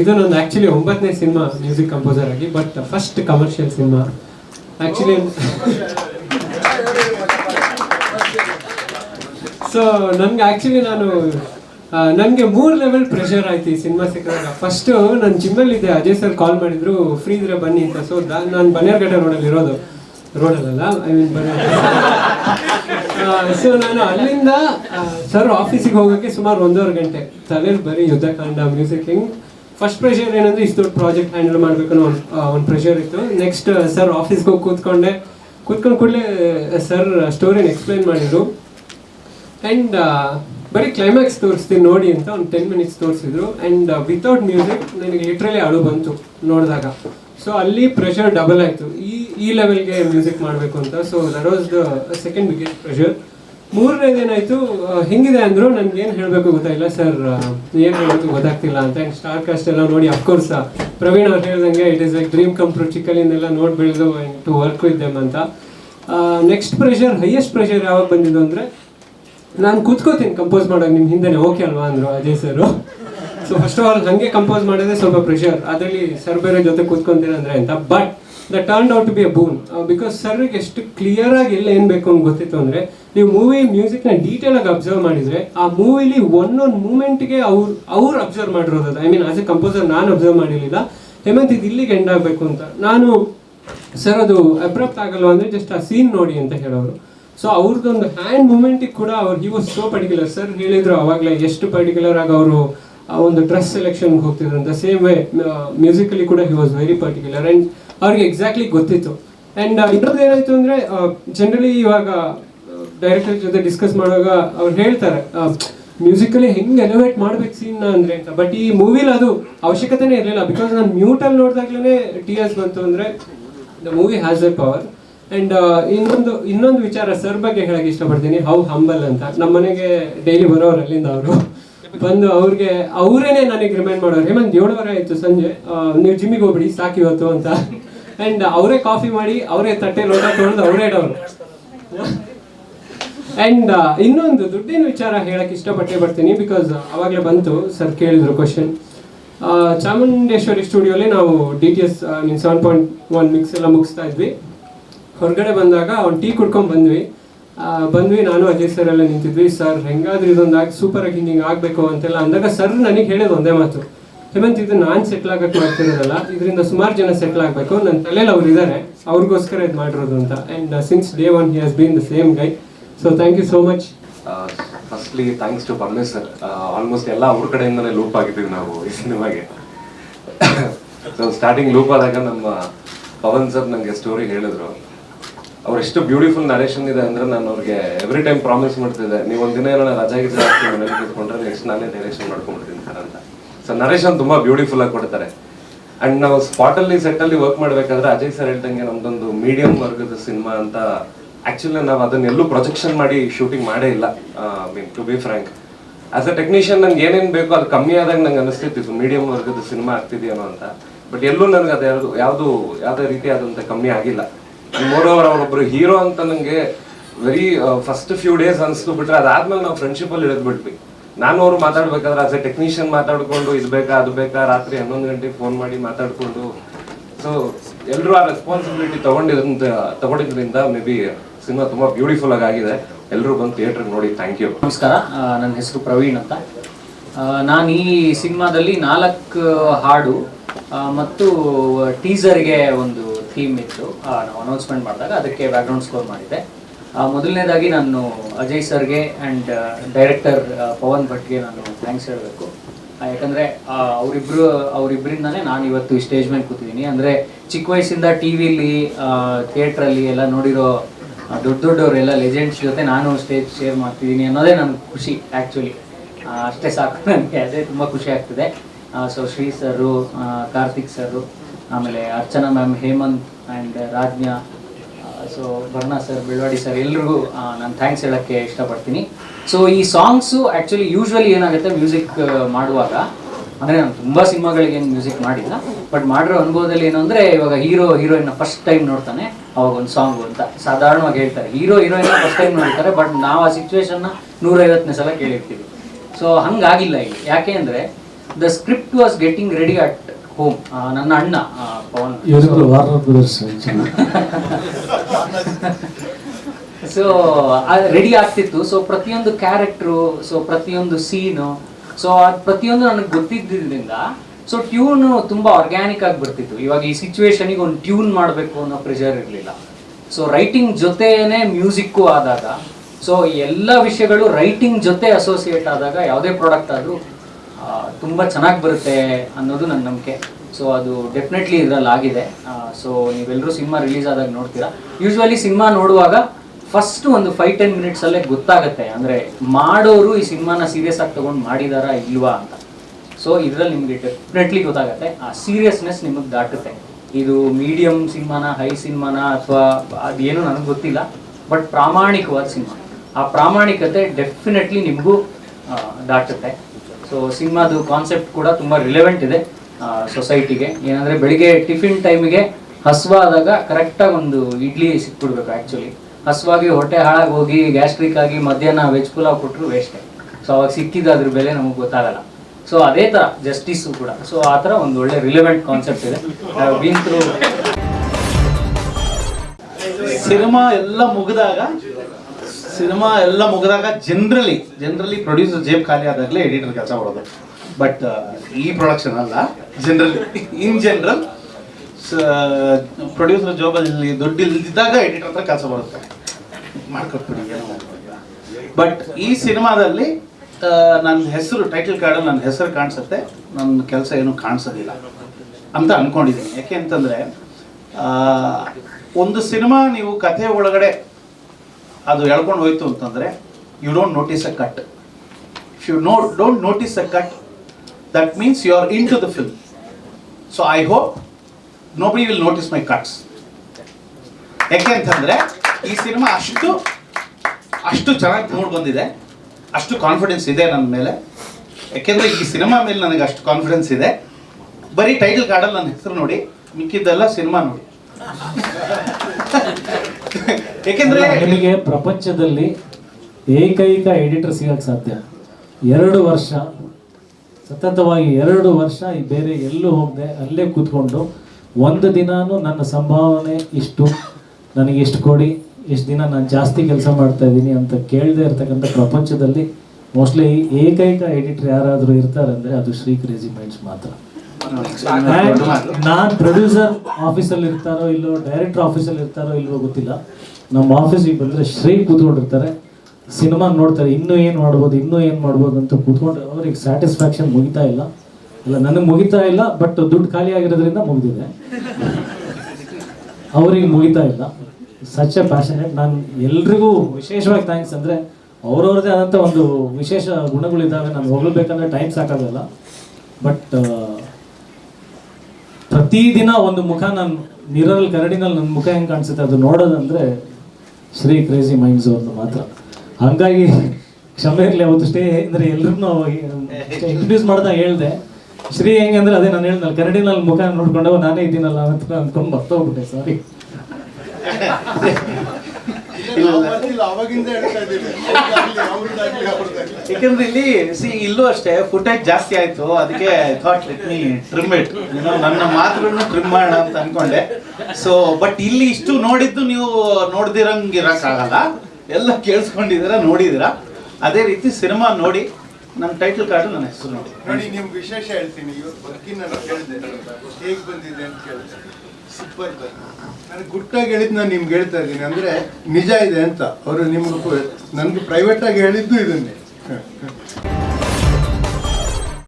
ಇದು ನನ್ನ ಆಕ್ಚುಲಿ ಒಂಬತ್ತನೇ ಸಿನಿಮಾ ಮ್ಯೂಸಿಕ್ ಕಂಪೋಸರ್ ಆಗಿ but first commercial cinema actually so ನನ್ಗೆ ಆ್ಯಕ್ಚುಲಿ ನಾನು ನನಗೆ ಮೂರು ಲೆವೆಲ್ ಪ್ರೆಷರ್ ಆಯ್ತು ಈ ಸಿನಿಮಾ ಸಿಕ್ಕಾಗ ಫಸ್ಟು ನಾನು ಜಿಮ್ಮಲ್ಲಿದ್ದೆ ಅಜಯ್ ಸರ್ ಕಾಲ್ ಮಾಡಿದ್ರು ಫ್ರೀ ಇದ್ರೆ ಬನ್ನಿ ಅಂತ. ಸೊ ನಾನು ಬನ್ನೇರ್ಘಟ್ಟ ರೋಡಲ್ಲಿ ಇರೋದು. ರೋಡಲ್ಲ ಐ ಮೀನ್ ಸೊ ನಾನು ಅಲ್ಲಿಂದ ಸರ್ ಆಫೀಸಿಗೆ ಹೋಗೋಕ್ಕೆ ಸುಮಾರು ಒಂದೂವರೆ ಗಂಟೆ. ತಲೆಯಲ್ಲಿ ಬರೀ ಯುದ್ಧಕಾಂಡ ಮ್ಯೂಸಿಕ್ ಹಿಂಗ್. ಫಸ್ಟ್ ಪ್ರೆಷರ್ ಏನಂದ್ರೆ ಇಷ್ಟು ದೊಡ್ಡ ಪ್ರಾಜೆಕ್ಟ್ ಹ್ಯಾಂಡಲ್ ಮಾಡ್ಬೇಕು ಅನ್ನೋ ಒಂದು ಪ್ರೆಷರ್ ಇತ್ತು. ನೆಕ್ಸ್ಟ್ ಸರ್ ಆಫೀಸ್ಗೆ ಹೋಗಿ ಕೂತ್ಕೊಂಡೆ. ಕೂತ್ಕೊಂಡು ಕೂಡಲೇ ಸರ್ ಸ್ಟೋರಿನ ಎಕ್ಸ್ಪ್ಲೈನ್ ಮಾಡಿದ್ರು. ಆ್ಯಂಡ್ ಬರೀ ಕ್ಲೈಮ್ಯಾಕ್ಸ್ ತೋರಿಸ್ತೀನಿ ನೋಡಿ ಅಂತ ಒಂದು ಟೆನ್ ಮಿನಿಟ್ಸ್ ತೋರಿಸಿದ್ರು. ಆ್ಯಂಡ್ ವಿತೌಟ್ ಮ್ಯೂಸಿಕ್ ನನಗೆ ಲಿಟ್ರಲಿ ಅಳು ಬಂತು ನೋಡಿದಾಗ. ಸೊ ಅಲ್ಲಿ ಪ್ರೆಷರ್ ಡಬಲ್ ಆಯಿತು. ಈ ಈ ಲೆವೆಲ್ಗೆ ಮ್ಯೂಸಿಕ್ ಮಾಡಬೇಕು ಅಂತ. So that was the second biggest pressure ಮೂರನೇದು ಏನಾಯ್ತು ಹೆಂಗಿದೆ ಅಂದರು ನನಗೆ ಏನು ಹೇಳಬೇಕು ಗೊತ್ತಾಗಿಲ್ಲ ಸರ್ ಏನು ಹೇಳಬೇಕು ಗೊತ್ತಾಗ್ತಿಲ್ಲ ಅಂತ. ಸ್ಟಾರ್ ಕಾಸ್ಟ್ ಎಲ್ಲ ನೋಡಿ ಅಫ್ಕೋರ್ಸ್ ಪ್ರವೀಣ್ ಅವ್ರು ಹೇಳ್ದಂಗೆ it is like dream come true ಚಿಕ್ಕಲಿಂದೆಲ್ಲ ನೋಡಿ ಬೆಳೆದು ಟು ವರ್ಕ್ ವಿತ್ ದೆಮ್ ಅಂತ. ನೆಕ್ಸ್ಟ್ ಪ್ರೆಷರ್ ಹೈಯೆಸ್ಟ್ ಪ್ರೆಷರ್ ಯಾವಾಗ ಬಂದಿದ್ದು ಅಂದರೆ, ನಾನು ಕೂತ್ಕೋತೀನಿ ಕಂಪೋಸ್ ಮಾಡೋಕೆ ನಿಮ್ಮ ಹಿಂದೆ ಓಕೆ ಅಲ್ವಾ ಅಂದರು Ajay sir. So first of all ಹಾಗೆ ಕಂಪೋಸ್ ಮಾಡೋದೇ ಸ್ವಲ್ಪ ಪ್ರೆಷರ್ ಅದರಲ್ಲಿ ಸರ್ ಬೇರೆ ಜೊತೆ ಕೂತ್ಕೊಂತೀನಿ ಅಂದರೆ ಅಂತ but the turn out be a boon because ಸರ್ಗೆ ಎಷ್ಟು ಕ್ಲಿಯರ್ ಆಗಿ ಎಲ್ಲ ಏನು ಬೇಕು ಅಂತ ಗೊತ್ತಿತ್ತು ಅಂದರೆ, ನೀವು ಮೂವಿ ಮ್ಯೂಸಿಕ್ನ ಡೀಟೇಲ್ ಆಗಿ ಅಬ್ಸರ್ವ್ ಮಾಡಿದರೆ, ಆ ಮೂವಿಲಿ ಒಂದೊಂದು ಮೂಮೆಂಟ್ಗೆ ಅವ್ರು ಅವ್ರು ಅಬ್ಸರ್ವ್ ಮಾಡಿರೋದು I mean as a composer ನಾನು ಅಬ್ಸರ್ವ್ ಮಾಡಿರಲಿಲ್ಲ. ಹೇಮಂತ್, ಇದು ಇಲ್ಲಿಗೆ ಎಂಡ್ ಆಗಬೇಕು ಅಂತ. ನಾನು ಸರ್, ಅದು ಅಬ್ರಪ್ಟ್ ಆಗಲ್ಲ ಅಂದರೆ ಜಸ್ಟ್ ಆ ಸೀನ್ ನೋಡಿ ಅಂತ ಹೇಳೋರು. ಸೊ ಅವ್ರದ್ದೊಂದು ಹ್ಯಾಂಡ್ ಮೂಮೆಂಟಿಗೆ ಕೂಡ ಅವ್ರು he was so particular sir ಹೇಳಿದ್ರು ಅವಾಗಲೇ ಎಷ್ಟು ಪರ್ಟಿಕ್ಯುಲರ್ ಆಗಿ ಅವರು, ಆ ಒಂದು ಡ್ರೆಸ್ ಸೆಲೆಕ್ಷನ್ಗೆ ಹೋಗ್ತಿದ್ರು ಅಂತ. ಸೇಮ್ ವೇ ಮ್ಯೂಸಿಕಲಿ ಕೂಡ he was very particular and ಅವ್ರಿಗೆ ಎಕ್ಸಾಕ್ಟ್ಲಿ ಗೊತ್ತಿತ್ತು. ಅಂಡ್ ಇನ್ನೊಂದು ಏನಾಯ್ತು ಅಂದ್ರೆ ಜನರಲಿ ಇವಾಗ ಡೈರೆಕ್ಟರ್ ಜೊತೆ ಡಿಸ್ಕಸ್ ಮಾಡುವಾಗ ಅವ್ರು ಹೇಳ್ತಾರೆ ಮ್ಯೂಸಿಕಲಿ ಹೆಂಗೆ ಎಲಿವೇಟ್ ಮಾಡ್ಬೇಕು ಸೀನ್ ಅಂದ್ರೆ ಅಂತ. ಬಟ್ ಈ ಮೂವಿಲಿ ಅದು ಅವಶ್ಯಕತೆನೇ ಇರಲಿಲ್ಲ. ಬಿಕಾಸ್ ನಾನು ಮ್ಯೂಟಲ್ಲಿ ನೋಡಿದಾಗ್ಲೇ ಟಿ ಎಸ್ ಬಂತು ಅಂದ್ರೆ the movie has a power and ಇನ್ನೊಂದು ಇನ್ನೊಂದು ವಿಚಾರ ಸರ್ ಬಗ್ಗೆ ಹೇಳಕ್ ಇಷ್ಟಪಡ್ತೀನಿ. ಹೌ ಹಂಬಲ್ ಅಂತ. ನಮ್ಮ ಮನೆಗೆ ಡೈಲಿ ಬರೋರು ಅಲ್ಲಿಂದ ಅವರು. ಬಂದು ಅವ್ರಿಗೆ, ಅವರೇನೆ ನನಗೆ ರಿಮೈಂಡ್ ಮಾಡೋರು. ಹೇಮಂತ್, ಏಳುವರೆ ಆಯ್ತು ಸಂಜೆ. ನೀವು ಜಿಮ್ಮಿಗೆ ಹೋಗ್ಬಿಡಿ ಸಾಕಿವತ್ತು ಅಂತ. ಅಂಡ್ ಅವರೇ ಕಾಫಿ ಮಾಡಿ, ಅವರೇ ತಟ್ಟೆ ಲೋಟ ತೊಳೆದು ಅವರೇ ಇಡೋರು. ಅಂಡ್ ಇನ್ನೊಂದು ದುಡ್ಡಿನ ವಿಚಾರ ಹೇಳಕ್ ಇಷ್ಟಪಟ್ಟೆ ಬರ್ತೀನಿ ಬಿಕಾಸ್ ಅವಾಗಲೇ ಬಂತು. ಸರ್ ಕೇಳಿದ್ರು ಕ್ವಶನ್ ಚಾಮುಂಡೇಶ್ವರಿ ಸ್ಟುಡಿಯೋಲಿ ನಾವು D T S mean seven point one mix ಎಲ್ಲ ಮುಗಿಸ್ತಾ ಇದ್ವಿ. ಹೊರಗಡೆ ಬಂದಾಗ ಅವ್ನು ಟೀ ಕುಡ್ಕೊಂಡು ಬಂದ್ವಿ. ಬಂದ್ವಿ, ನಾನು, ಅಜಯ್ ಸರ್ ಎಲ್ಲ ನಿಂತಿದ್ವಿ. ಸರ್ ಹೆಂಗಾದ್ರೂ ಸೂಪರ್ ಆಗಿ ಹಿಂಗೆ ಆಗಬೇಕು ಅಂತೆಲ್ಲ ಅಂದಾಗ ಸರ್ ನನಗೆ ಹೇಳೋದು ಒಂದೇ ಮಾತು. ಹೇಮಂತ್ ಇದು ನಾನು ಸೆಟ್ಲ್ ಆಗಕ್ಕೆ ಮಾಡ್ತಿರೋದಲ್ಲ ಇದರಿಂದ ಸುಮಾರು ಜನ ಸೆಟ್ಲ್ ಆಗಬೇಕು. ನನ್ನ ತಲೆಯಲ್ಲಿ ಅವ್ರು ಇದ್ದಾರೆ ಅವ್ರಿಗೋಸ್ಕರ ಇದು ಮಾಡಿರೋದು ಅಂತ. And since day one he has been the same guy so thank you so much firstly thanks to Paramesh sir almost ಎಲ್ಲ ಅವ್ರ ಕಡೆಯಿಂದನೇ ಲೂಪ್ ಆಗಿದ್ದೀವಿ ನಾವು ಈ ಸಿನಿಮಾಗೆ. ಸೊ ಸ್ಟಾರ್ಟಿಂಗ್ ಲೂಪ್ ಆದಾಗ ನಮ್ಮ ಪವನ್ ಸರ್ ನನಗೆ ಸ್ಟೋರಿ ಹೇಳಿದ್ರು. ಅವ್ರು ಎಷ್ಟು ಬ್ಯೂಟಿಫುಲ್ ನರೇಷನ್ ಇದೆ ಅಂದ್ರೆ ನಾನು ಅವ್ರಿಗೆ ಎವ್ರಿ ಟೈಮ್ ಪ್ರಾಮಿಸ್ ಮಾಡ್ತಿದ್ದೆ, ನೀವು ಒಂದಿನ ಏನೋ ರಜಾ ಮನೇಲಿ ಕೂತ್ಕೊಂಡ್ರೆ ನೆಕ್ಸ್ಟ್ ನಾನೇ ಡೈರೆಕ್ಷನ್ ಮಾಡ್ಕೊಂಡ್ಬಿಡ್ತೀನಿ ಸರ್ ಅಂತ. ಸೊ ನರೇಶನ್ ತುಂಬಾ ಬ್ಯೂಟಿಫುಲ್ ಆಗಿ ಕೊಡ್ತಾರೆ. ಅಂಡ್ ನಾವು ಸ್ಪಾಟ್ ಅಲ್ಲಿ ಸೆಟ್ ಅಲ್ಲಿ ವರ್ಕ್ ಮಾಡ್ಬೇಕಾದ್ರೆ ಅಜಯ್ ಸರ್ ಹೇಳ್ದಂಗೆ ನಮ್ದೊಂದು ಮೀಡಿಯಂ ವರ್ಗದ ಸಿನಿಮಾ ಅಂತ ಆಕ್ಚುಲಿ ನಾವು ಅದನ್ನೆಲ್ಲೂ ಪ್ರೊಜೆಕ್ಷನ್ ಮಾಡಿ ಶೂಟಿಂಗ್ ಮಾಡೇ ಇಲ್ಲ. Mean to be frank as a technician ನಂಗೆ ಏನೇನು ಬೇಕೋ ಅದು ಕಮ್ಮಿ ಆದಾಗ ನಂಗೆ ಅನಿಸ್ತಿತ್ತು. ಮೀಡಿಯಂ ವರ್ಗದ ಸಿನಿಮಾ ಆಗ್ತಿದೆಯೋ ಅಂತ. ಬಟ್ ಎಲ್ಲೂ ನನಗೆ ಅದು ಯಾವುದು ಯಾವುದು, ಯಾವುದೇ ರೀತಿ ಆದಂತ ಕಮ್ಮಿ ಆಗಿಲ್ಲ. ಮೋರ್ ಓವರ್ ಅವರೊಬ್ಬರು ಹೀರೋ ಅಂತ ನಂಗೆ ವೆರಿ ಫಸ್ಟ್ ಫ್ಯೂ ಡೇಸ್ ಅನಿಸ್ತು ಬಿಟ್ರೆ ಅದಾದ್ಮೇಲೆ ನಾವು ಫ್ರೆಂಡ್ಶಿಪ್ ಅಲ್ಲಿ ಇಳಿದ್ಬಿಟ್ವಿ ನಾನು ಅವ್ರು ಮಾತಾಡ್ಬೇಕಾದ್ರೆ ಆಸ್ ಎ ಟೆಕ್ನಿಷಿಯನ್ ಮಾತಾಡ್ಕೊಂಡು ಇದು ಬೇಕಾ ಅದು ಬೇಕಾ ರಾತ್ರಿ ಹನ್ನೊಂದು ಗಂಟೆಗೆ ಫೋನ್ ಮಾಡಿ ಮಾತಾಡ್ಕೊಂಡು. ಸೊ ಎಲ್ಲರೂ ಆ ರೆಸ್ಪಾನ್ಸಿಬಿಲಿಟಿ ತಗೊಂಡಿದ್ರಿಂದ ತಗೊಂಡಿದ್ರಿಂದ ಮೇ ಬಿ ಸಿನಿಮಾ ತುಂಬ ಬ್ಯೂಟಿಫುಲ್ ಆಗಿ ಆಗಿದೆ. ಎಲ್ಲರೂ ಬಂದು ಥಿಯೇಟರ್ ನೋಡಿ ಥ್ಯಾಂಕ್ ಯು ನಮಸ್ಕಾರ. ನನ್ನ ಹೆಸರು ಪ್ರವೀಣ್ ಅಂತ. ನಾನು ಈ ಸಿನಿಮಾದಲ್ಲಿ ನಾಲ್ಕು ಹಾಡು ಮತ್ತು ಟೀಸರ್ಗೆ ಒಂದು ಥೀಮ್ ಇತ್ತು. ನಾವು ಅನೌನ್ಸ್ಮೆಂಟ್ ಮಾಡಿದಾಗ ಅದಕ್ಕೆ ಬ್ಯಾಕ್ಗ್ರೌಂಡ್ ಸ್ಕೋರ್ ಮಾಡಿದ್ದೆ. ಆ, ಮೊದಲನೇದಾಗಿ ನಾನು ಅಜಯ್ ಸರ್ಗೆ ಆ್ಯಂಡ್ ಡೈರೆಕ್ಟರ್ ಪವನ್ ಭಟ್ಗೆ ನಾನು ಥ್ಯಾಂಕ್ಸ್ ಹೇಳಬೇಕು. ಯಾಕಂದರೆ ಅವರಿಬ್ಬರು ಅವರಿಬ್ಬರಿಂದನೇ ನಾನು ಇವತ್ತು ಈ ಸ್ಟೇಜ್ ಮೇಲೆ ಕೂತಿದ್ದೀನಿ ಅಂದರೆ, ಚಿಕ್ಕ ವಯಸ್ಸಿಂದ ಟಿ ವಿಲಿ ಥಿಯೇಟ್ರಲ್ಲಿ ಎಲ್ಲ ನೋಡಿರೋ ದೊಡ್ಡ ದೊಡ್ಡವರೆಲ್ಲ ಲೆಜೆಂಡ್ಸ್ ಜೊತೆ ನಾನು ಸ್ಟೇಜ್ ಶೇರ್ ಮಾಡ್ತಿದ್ದೀನಿ ಅನ್ನೋದೇ ನನಗೆ ಖುಷಿ ಆ್ಯಕ್ಚುಲಿ ಅಷ್ಟೇ ಸಾಕು ನನಗೆ. ಅದೇ ತುಂಬ ಖುಷಿ ಆಗ್ತಿದೆ. So Sri sir Karthik sir ಆಮೇಲೆ Archana ma'am, Hemanth and Rajnya so Barna sir Belawadi sir ಎಲ್ರಿಗೂ ನಾನು ಥ್ಯಾಂಕ್ಸ್ ಹೇಳೋಕ್ಕೆ ಇಷ್ಟಪಡ್ತೀನಿ. ಸೊ ಈ ಸಾಂಗ್ಸು ಆ್ಯಕ್ಚುಲಿ ಯೂಶ್ವಲಿ ಏನಾಗುತ್ತೆ ಮ್ಯೂಸಿಕ್ ಮಾಡುವಾಗ, ಅಂದರೆ ನಾನು ತುಂಬ ಸಿನಿಮಾಗಳಿಗೆ ಮ್ಯೂಸಿಕ್ ಮಾಡಿಲ್ಲ ಬಟ್ ಮಾಡಿರೋ ಅನುಭವದಲ್ಲಿ ಏನು ಅಂದರೆ, ಇವಾಗ ಹೀರೋ ಹೀರೋಯಿನ್ನ ಫಸ್ಟ್ ಟೈಮ್ ನೋಡ್ತಾನೆ, ಅವಾಗ ಒಂದು ಸಾಂಗು ಅಂತ. ಸಾಧಾರಣವಾಗಿ ಹೇಳ್ತಾರೆ ಹೀರೋ ಹೀರೋಯಿನ್ನ ಫಸ್ಟ್ ಟೈಮ್ ನೋಡ್ತಾರೆ ಬಟ್ ನಾವು ಆ ಸಿಚುವೇಶನ್ನ ನೂರೈವತ್ತನೇ ಸಲ ಕೇಳಿರ್ತೀವಿ. ಸೊ ಹಂಗಾಗಿಲ್ಲ ಇಲ್ಲಿ. ಯಾಕೆ ಅಂದರೆ the script was getting ready at home ನನ್ನ ಅಣ್ಣ ಪವನ್. ಸೊ ರೆಡಿ ಆಗ್ತಿತ್ತು. ಸೊ ಪ್ರತಿಯೊಂದು ಕ್ಯಾರೆಕ್ಟ್ರು ಸೊ ಪ್ರತಿಯೊಂದು ಸೀನು ಸೊ ಅದು ಪ್ರತಿಯೊಂದು ನನಗೆ ಗೊತ್ತಿದ್ದರಿಂದ ಸೊ ಟ್ಯೂನ್ ತುಂಬಾ ಆರ್ಗ್ಯಾನಿಕ್ ಆಗಿ ಬರ್ತಿತ್ತು. ಇವಾಗ ಈ ಸಿಚುವೇಶನಿಗೆ ಒಂದು ಟ್ಯೂನ್ ಮಾಡಬೇಕು ಅನ್ನೋ ಪ್ರೆಷರ್ ಇರಲಿಲ್ಲ. ಸೊ ರೈಟಿಂಗ್ ಜೊತೆನೇ ಮ್ಯೂಸಿಕ್ಕು ಆದಾಗ ಸೊ ಎಲ್ಲ ವಿಷಯಗಳು ರೈಟಿಂಗ್ ಜೊತೆ ಅಸೋಸಿಯೇಟ್ ಆದಾಗ ಯಾವುದೇ ಪ್ರಾಡಕ್ಟ್ ಆದರೂ ತುಂಬ ಚೆನ್ನಾಗಿ ಬರುತ್ತೆ ಅನ್ನೋದು ನನ್ನ ನಂಬಿಕೆ. ಸೊ ಅದು ಡೆಫಿನೆಟ್ಲಿ ಇದರಲ್ಲಿ ಆಗಿದೆ. ಸೊ ನೀವೆಲ್ಲರೂ ಸಿನಿಮಾ ರಿಲೀಸ್ ಆದಾಗ ನೋಡ್ತೀರಾ. ಯೂಶ್ವಲಿ ಸಿನಿಮಾ ನೋಡುವಾಗ ಫಸ್ಟ್ ಒಂದು ಫೈವ್ ಟೆನ್ ಮಿನಿಟ್ಸಲ್ಲೇ ಗೊತ್ತಾಗುತ್ತೆ. ಅಂದರೆ ಮಾಡೋರು ಈ ಸಿನಿಮಾನ ಸೀರಿಯಸ್ ಆಗಿ ತೊಗೊಂಡು ಮಾಡಿದಾರಾ ಇಲ್ವಾ ಅಂತ. ಸೊ ಇದರಲ್ಲಿ ನಿಮಗೆ ಡೆಫಿನೆಟ್ಲಿ ಗೊತ್ತಾಗುತ್ತೆ. ಆ ಸೀರಿಯಸ್ನೆಸ್ ನಿಮಗೆ ದಾಟುತ್ತೆ. ಇದು ಮೀಡಿಯಂ ಸಿನಿಮಾನ ಹೈ ಸಿನಿಮಾನ ಅಥವಾ ಅದೇನು ನನಗೆ ಗೊತ್ತಿಲ್ಲ ಬಟ್ ಪ್ರಾಮಾಣಿಕವಾದ ಸಿನಿಮಾ. ಆ ಪ್ರಾಮಾಣಿಕತೆ ಡೆಫಿನೆಟ್ಲಿ ನಿಮಗೂ ದಾಟುತ್ತೆ. ಸೊ ಸಿನಿಮಾದು ಕಾನ್ಸೆಪ್ಟ್ ಕೂಡ ತುಂಬ ರಿಲೆವೆಂಟ್ ಇದೆ ಸೊಸೈಟಿಗೆ ಏನಂದರೆ ಬೆಳಿಗ್ಗೆ ಟಿಫಿನ್ ಟೈಮಿಗೆ ಹಸುವಾದಾಗ ಕರೆಕ್ಟಾಗಿ ಒಂದು ಇಡ್ಲಿ ಸಿಕ್ಬಿಡ್ಬೇಕು ಆ್ಯಕ್ಚುಲಿ ಹಸುವಾಗಿ ಹೊಟ್ಟೆ ಹಾಳಾಗಿ ಹೋಗಿ ಗ್ಯಾಸ್ಟ್ರಿಕ್ ಆಗಿ ಮಧ್ಯಾಹ್ನ ವೆಜ್ ಪುಲಾವ್ ಕೊಟ್ಟರು ವೇಸ್ಟೇ ಸೊ ಅವಾಗ ಸಿಕ್ಕಿದ್ದು ಅದ್ರ ಬೆಲೆ ನಮಗೆ ಗೊತ್ತಾಗಲ್ಲ. ಸೊ ಅದೇ ಥರ ಜಸ್ಟಿಸು ಕೂಡ. ಸೊ ಆ ಥರ ಒಂದು ಒಳ್ಳೆ ರಿಲೆವೆಂಟ್ ಕಾನ್ಸೆಪ್ಟ್ ಇದೆ. ಬೀನ್ ಥ್ರೂ ಸಿನಿಮಾ ಎಲ್ಲ ಮುಗಿದಾಗ ಸಿನಿಮಾ ಎಲ್ಲ ಮುಗಿದಾಗ ಜನರಲಿ ಜನರಲಿ ಪ್ರೊಡ್ಯೂಸರ್ ಜೇಬ್ ಖಾಲಿ ಆದಾಗಲೇ ಎಡಿಟರ್ ಕೆಲಸ ಮಾಡೋದು. ಬಟ್ ಈ ಪ್ರೊಡಕ್ಷನ್ ಅಲ್ಲ. ಜನರಲಿ ಇನ್ ಜನರಲ್ ಪ್ರೊಡ್ಯೂಸರ್ ಜಾಬಲ್ಲಿ ದುಡ್ಡು ಇಲ್ದಿದ್ದಾಗ ಎಡಿಟರ್ ಹತ್ರ ಕೆಲಸ ಬರುತ್ತೆ. ಮಾಡ್ಕೊಟ್ಬಿಡಿ, ಏನೋ ಬಟ್ ಈ ಸಿನಿಮಾದಲ್ಲಿ ನನ್ನ ಹೆಸರು ಟೈಟಲ್ ಕಾರ್ಡ್ ನನ್ನ ಹೆಸರು ಕಾಣಿಸುತ್ತೆ. ನನ್ನ ಕೆಲಸ ಏನು ಕಾಣಿಸೋದಿಲ್ಲ ಅಂತ ಅನ್ಕೊಂಡಿದ್ದೀನಿ ಯಾಕೆ ಅಂತಂದ್ರೆ ಒಂದು ಸಿನಿಮಾ ನೀವು ಕಥೆ ಒಳಗಡೆ ಅದು ಎಳ್ಕೊಂಡು ಹೋಯ್ತು ಅಂತಂದ್ರೆ you don't notice a cut if you know don't notice a cut that means you are into the film so I hope nobody will notice my cuts ಯಾಕೆ ಅಂತಂದರೆ, ಈ ಸಿನಿಮಾ ಅಷ್ಟು ಅಷ್ಟು ಚೆನ್ನಾಗಿ ನೋಡಿ ಬಂದಿದೆ. ಅಷ್ಟು ಕಾನ್ಫಿಡೆನ್ಸ್ ಇದೆ ನನ್ನ ಮೇಲೆ. ಯಾಕೆಂದ್ರೆ ಈ ಸಿನಿಮಾ ಮೇಲೆ ನನಗೆ ಅಷ್ಟು ಕಾನ್ಫಿಡೆನ್ಸ್ ಇದೆ. ಬರೀ ಟೈಟಲ್ ಕಾರ್ಡಲ್ಲಿ ನನ್ನ ಹೆಸರು ನೋಡಿ, ಮಿಕ್ಕಿದ್ದೆಲ್ಲ ಸಿನಿಮಾ ನೋಡಿ. ಯಾಕೆಂದ್ರೆ ನಿಮಗೆ ಪ್ರಪಂಚದಲ್ಲಿ ಏಕೈಕ ಎಡಿಟರ್ ಸಿಗಕ್ಕೆ ಸಾಧ್ಯ. ಎರಡು ವರ್ಷ, ಸತತವಾಗಿ ಎರಡು ವರ್ಷ ಈ ಬೇರೆ ಎಲ್ಲೂ ಹೋಗದೆ ಅಲ್ಲೇ ಕೂತ್ಕೊಂಡು ಒಂದು ದಿನಾನು ನನ್ನ ಸಂಭಾವನೆ ಇಷ್ಟು, ನನಗೆ ಇಷ್ಟು ಕೊಡಿ, ಇಷ್ಟು ದಿನ ನಾನು ಜಾಸ್ತಿ ಕೆಲಸ ಮಾಡ್ತಾ ಇದ್ದೀನಿ ಅಂತ ಕೇಳದೆ ಇರ್ತಕ್ಕಂಥ ಪ್ರಪಂಚದಲ್ಲಿ ಮೋಸ್ಟ್ಲಿ ಏಕೈಕ ಎಡಿಟರ್ ಯಾರಾದರೂ ಇರ್ತಾರೆ ಅಂದರೆ ಅದು ಶ್ರೀ ಕ್ರೇಜಿ ಮೈಂಡ್ಸ್ ಮಾತ್ರ. ನಾನ್ ಪ್ರೊಡ್ಯೂಸರ್ ಆಫೀಸಲ್ಲಿ ಇರ್ತಾರೋ ಇಲ್ಲೋ ಡೈರೆಕ್ಟರ್ ಆಫೀಸಲ್ಲಿ ಇರ್ತಾರೋ ಇಲ್ವೋ ಗೊತ್ತಿಲ್ಲ. ನಮ್ಮ ಆಫೀಸಿಗೆ ಬಂದ್ರೆ ಶ್ರೀ ಕೂತ್ಕೊಂಡಿರ್ತಾರೆ. ಸಿನಿಮಾ ನೋಡ್ತಾರೆ. ಇನ್ನೂ ಏನು ಮಾಡ್ಬೋದು ಇನ್ನೂ ಏನು ಮಾಡ್ಬೋದು ಅಂತ ಕೂತ್ಕೊಂಡು ಅವ್ರಿಗೆ ಸ್ಯಾಟಿಸ್ಫ್ಯಾಕ್ಷನ್ ಮುಗಿತಾ ಇಲ್ಲ. ಇಲ್ಲ ನನಗೆ ಮುಗಿತಾ ಇಲ್ಲ ಬಟ್ ದುಡ್ಡು ಖಾಲಿ ಆಗಿರೋದ್ರಿಂದ ಮುಗಿದಿದೆ. ಅವ್ರಿಗೆ ಮುಗಿತಾ ಇಲ್ಲ. ಸಚ್ ಎ ಪ್ಯಾಷನೇಟ್ ನಾನು ಎಲ್ರಿಗೂ ವಿಶೇಷವಾಗಿ ಥ್ಯಾಂಕ್ಸ್ ಅಂದರೆ ಅವ್ರವ್ರದ್ದೇ ಆದಂಥ ಒಂದು ವಿಶೇಷ ಗುಣಗಳಿದ್ದಾವೆ. ನಾನು ಹೊಗಳ್ಬೇಕಂದ್ರೆ ಟೈಮ್ ಸಾಕಾಗಲ್ಲ. ಬಟ್ ಪ್ರತಿದಿನ ಒಂದು ಮುಖ ನಾನು ಮಿರರಲ್ಲಿ ಕರಡಿನಲ್ಲಿ ನನ್ನ ಮುಖ ಹೆಂಗೆ ಕಾಣಿಸುತ್ತೆ ಅದು ನೋಡೋದಂದ್ರೆ ಶ್ರೀ ಕ್ರೇಜಿ ಮೈಂಡ್ಸ್ ಅವ್ರದ್ದು ಮಾತ್ರ. ಹಂಗಾಗಿ ಕ್ಷಮೆ ಇರಲಿ, ಅವತ್ತು ಸ್ಟೇ ಅಂದ್ರೆ ಎಲ್ರೂ ಇಂಟ್ರೊಡ್ಯೂಸ್ ಮಾಡ್ದಾಗ ಹೇಳ್ದೆ. ಶ್ರೀ ಹೆಂಗೆ ಅಂದ್ರೆ ಅದೇ ನಾನು ಹೇಳ್ದಲ್ಲ ಕರಡಿನಲ್ಲಿ ಮುಖ ನೋಡ್ಕೊಂಡು ನಾನೇ ಇದ್ದೀನಲ್ಲ ಅಂತ ಅನ್ಕೊಂಡು ಮರ್ತೋಗ್ಬಿಟ್ಟೆ ಸಾರಿ ಯಾಕಂದ್ರೆ ಇಲ್ಲಿ ಸಿ ಇಲ್ಲೂ ಅಷ್ಟೇ ಫುಟೇಜ್ ಜಾಸ್ತಿ ಆಯ್ತು. ಅದಕ್ಕೆ thought let me trim it ನನ್ನ ಮಾತುಗಳನ್ನು ಟ್ರಿಮ್ ಮಾಡೋಣ ಅಂತ ಅನ್ಕೊಂಡೆ. ಸೊ ಬಟ್ ಇಲ್ಲಿ ಇಷ್ಟು ನೋಡಿದ್ದು ನೀವು ನೋಡ್ದಿರಂಗ್ ಇರಕ್ಕಾಗಲ್ಲ ಎಲ್ಲ ಕೇಳಿಸ್ಕೊಂಡಿದ್ದೀರಾ ನೋಡಿದಿರಾ ಅದೇ ರೀತಿ ಸಿನಿಮಾ ನೋಡಿ ನನ್ನ ಟೈಟಲ್ ಕಾರ್ಡ್ ನನ್ನ ಹೆಸರು ನೋಡಿ. ನಿಮ್ಗೆ ವಿಶೇಷ ಹೇಳ್ತೀನಿ. ಇವತ್ತು ಬದುಕಿನ ಹೇಗ್ ಬಂದಿದೆ ಅಂತ ಕೇಳಿದೆ ನನಗೆ ಗುಟ್ಟಾಗಿ ಹೇಳಿದ್ ನಾನು ನಿಮ್ಗೆ ಹೇಳ್ತಾ ಇದ್ದೀನಿ. ಅಂದ್ರೆ ನಿಜ ಇದೆ ಅಂತ. ಅವರು ನಿಮ್ಗೆ ನನ್ಗೆ ಪ್ರೈವೇಟ್ ಆಗಿ ಹೇಳಿದ್ದು ಇದನ್ನೇ.